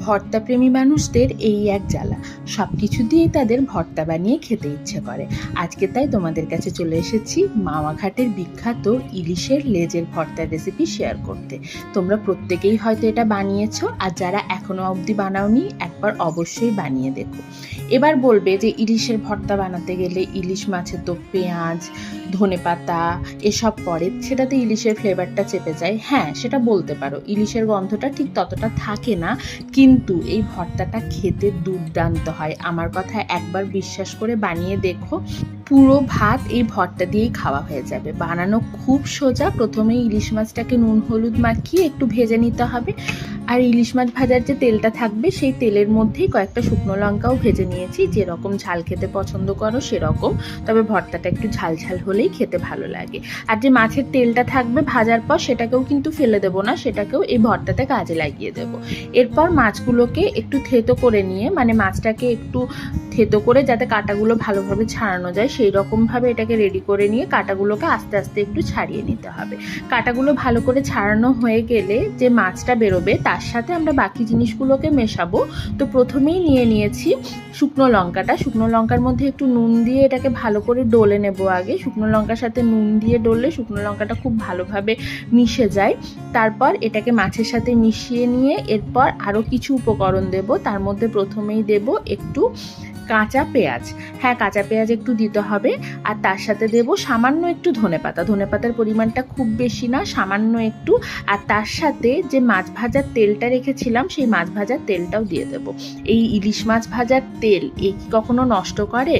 ভর্তাপ্রেমী মানুষদের এই এক জ্বালা। সব কিছু দিয়েই তাদের ভর্তা বানিয়ে খেতে ইচ্ছে করে। আজকে তাই তোমাদের কাছে চলে এসেছি মামাঘাটের বিখ্যাত ইলিশের লেজের ভর্তার রেসিপি শেয়ার করতে। তোমরা প্রত্যেকেই হয়তো এটা বানিয়েছো, আর যারা এখনও অবধি বানাওনি, একবার অবশ্যই বানিয়ে দেখো। এবার বলবে যে ইলিশের ভর্তা বানাতে গেলে ইলিশ মাছের তো পেঁয়াজ, ধনেপাতা, এসব পড়ে সেটাতে ইলিশের ফ্লেভারটা চেপে যায়। হ্যাঁ সেটা বলতে পারো। ইলিশের গন্ধটা ঠিক ততটা থাকে না কিন্তু এই ভর্তাটা খেতে দুর্দান্ত হয়। আমার কথা একবার বিশ্বাস করে বানিয়ে দেখো। পুরো ভাত এই ভর্তা দিয়েই খাওয়া হয়ে যাবে। বানানো খুব সোজা। প্রথমে ইলিশ মাছটাকে নুন, হলুদ মাখিয়ে একটু ভেজে নিতে হবে। আর ইলিশ মাছ ভাজার যে তেলটা থাকবে, সেই তেলের মধ্যেই কয়েকটা শুকনো লঙ্কাও ভেজে নিয়েছি। যেরকম ঝাল খেতে পছন্দ করো, সেরকম। তবে ভর্তাটা একটু ঝাল ঝাল হলেই খেতে ভালো লাগে। আর যে মাছের তেলটা থাকবে ভাজার পর, সেটাকেও কিন্তু ফেলে দেবো না। সেটাকেও এই ভর্তাতে কাজে লাগিয়ে দেবো। এরপর মাছগুলোকে একটু থেতো করে নিয়ে মানে মাছটাকে একটু থেতো করে যাতে কাঁটাগুলো ভালোভাবে ছাড়ানো যায় সেই রকমভাবে এটাকে রেডি করে নিয়ে কাঁটাগুলোকে আস্তে আস্তে একটু ছাড়িয়ে নিতে হবে। কাঁটাগুলো ভালো করে ছাড়ানো হয়ে গেলে যে মাছটা বেরোবে, তার সাথে আমরা বাকি জিনিসগুলোকে মেশাবো। তো প্রথমেই নিয়ে নিয়েছি শুকনো লঙ্কাটা। শুকনো লঙ্কার মধ্যে একটু নুন দিয়ে এটাকে ভালো করে ডলে নেব আগে। শুকনো লঙ্কার সাথে নুন দিয়ে ডললে শুকনো লঙ্কাটা খুব ভালোভাবে মিশে যায়। তারপর এটাকে মাছের সাথে মিশিয়ে নিয়ে এরপর আরও কিছু উপকরণ দেব। তার মধ্যে প্রথমেই দেব একটু কাঁচা পেঁয়াজ। হ্যাঁ কাঁচা পেঁয়াজ একটু দিতে হবে, আর তার সাথে দেব সামান্য একটু ধনে পাতা ধনে পাতার পরিমাণটা খুব বেশি না, সামান্য একটু। আর তার সাথে যে মাছ ভাজার তেলটা রেখেছিলাম, সেই মাছ ভাজার তেলটাও দিয়ে দেব। এই ইলিশ মাছ ভাজার তেল, এ কি কখনো নষ্ট করে?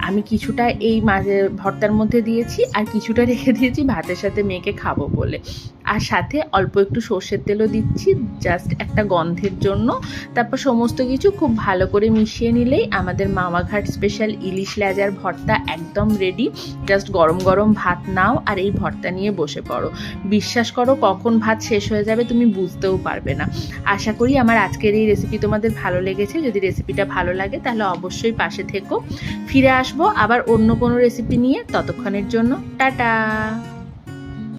আমি কিছুটা এই মাঝে ভর্তার মধ্যে দিয়েছি আর কিছুটা রেখে দিয়েছি ভাতের সাথে মেখে খাব বলে। আর সাথে অল্প একটু সর্ষের তেলও দিচ্ছি জাস্ট একটা গন্ধের জন্য। তারপর সমস্ত কিছু খুব ভালো করে মিশিয়ে নিলেই আমাদের মামাঘাট স্পেশাল ইলিশ লেজার ভর্তা একদম রেডি জাস্ট গরম গরম ভাত নাও আর এই ভর্তা নিয়ে বসে পড়ো। বিশ্বাস করো, কখন ভাত শেষ হয়ে যাবে তুমি বুঝতেও পারবে না। আশা করি আমার আজকের এই রেসিপি তোমাদের ভালো লেগেছে। যদি রেসিপিটা ভালো লাগে তাহলে অবশ্যই পাশে থেকো। ফিরে আসব আবার অন্য কোনো রেসিপি নিয়ে ততক্ষণের জন্য টাটা।